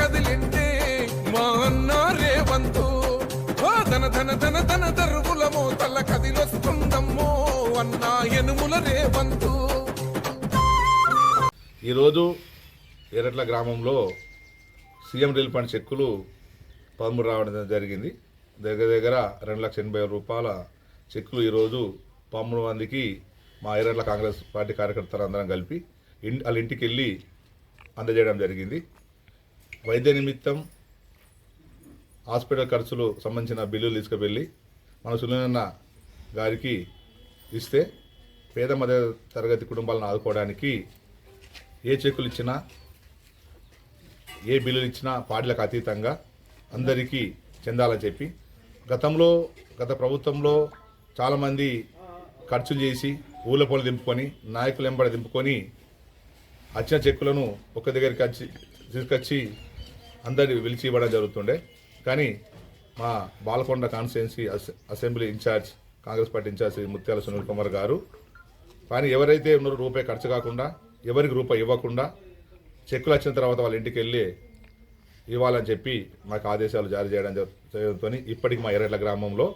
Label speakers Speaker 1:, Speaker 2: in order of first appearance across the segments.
Speaker 1: కదిలింటే మా అన్న రేవంతు. ధన ధన ధన ధన దరువుల మోతల కదిలొస్తుందమ్మో అన్న ఎనుముల రేవంతు.
Speaker 2: ఈరోజు ఎరట్ల గ్రామంలో సీఎం రిలీఫ్ ఫండ్ చెక్కులు పదమూడు రావడం జరిగింది. దగ్గర దగ్గర రెండు లక్షల ఎనభై వేల రూపాయల చెక్కులు ఈరోజు పదమూడు మందికి మా ఎర్రట్ల కాంగ్రెస్ పార్టీ కార్యకర్తలు అందరం కలిపి ఇన్ వాళ్ళ ఇంటికి వెళ్ళి అందజేయడం జరిగింది. వైద్య నిమిత్తం హాస్పిటల్ ఖర్చులు సంబంధించిన బిల్లులు తీసుకువెళ్ళి మన సునీలన్న గారికి ఇస్తే పేద మధ్య తరగతి కుటుంబాలను ఆదుకోవడానికి ఏ చెక్కులు ఇచ్చినా ఏ బిల్లులు ఇచ్చినా పార్టీలకు అతీతంగా అందరికీ చెందాలని చెప్పి గతంలో గత ప్రభుత్వంలో చాలామంది ఖర్చులు చేసి ఊళ్ళ పొలు దింపుకొని నాయకులు వెంబడి దింపుకొని వచ్చిన చెక్కులను ఒక దగ్గరికి వచ్చి తీసుకొచ్చి అందరిని పిలిచి ఇవ్వడం జరుగుతుండే. కానీ మా Balkonda constituency అసె- assembly in-charge Congress party in-charge Shri Mutyala Sunil Kumar గారు. కానీ ఎవరైతే ఉన్నారో రూపాయి ఖర్చు కాకుండా ఎవరికి రూపాయి ఇవ్వకుండా చెక్కులు వచ్చిన తర్వాత వాళ్ళ ఇంటికి వెళ్ళి ఇవ్వాలని చెప్పి మాకు ఆదేశాలు జారీ చేయడం చేయడంతో ఇప్పటికి మా ఎర్రట్ల గ్రామంలో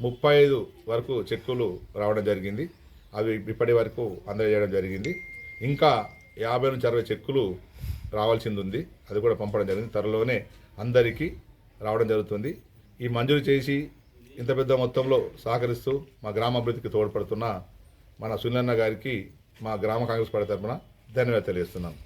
Speaker 2: ముప్పై ఐదు వరకు చెక్కులు రావడం జరిగింది. అవి ఇప్పటి వరకు అందజేయడం జరిగింది. ఇంకా యాభై నుంచి అరవై చెక్కులు రావాల్సింది ఉంది అది కూడా పంపడం జరిగింది. త్వరలోనే అందరికీ రావడం జరుగుతుంది. ఈ మంజూరు చేసి ఇంత పెద్ద మొత్తంలో సహకరిస్తూ మా గ్రామాభివృద్ధికి తోడ్పడుతున్న మన సునన్న గారికి మా గ్రామ కాంగ్రెస్ పార్టీ తరఫున ధన్యవాదాలు తెలియజేస్తున్నాం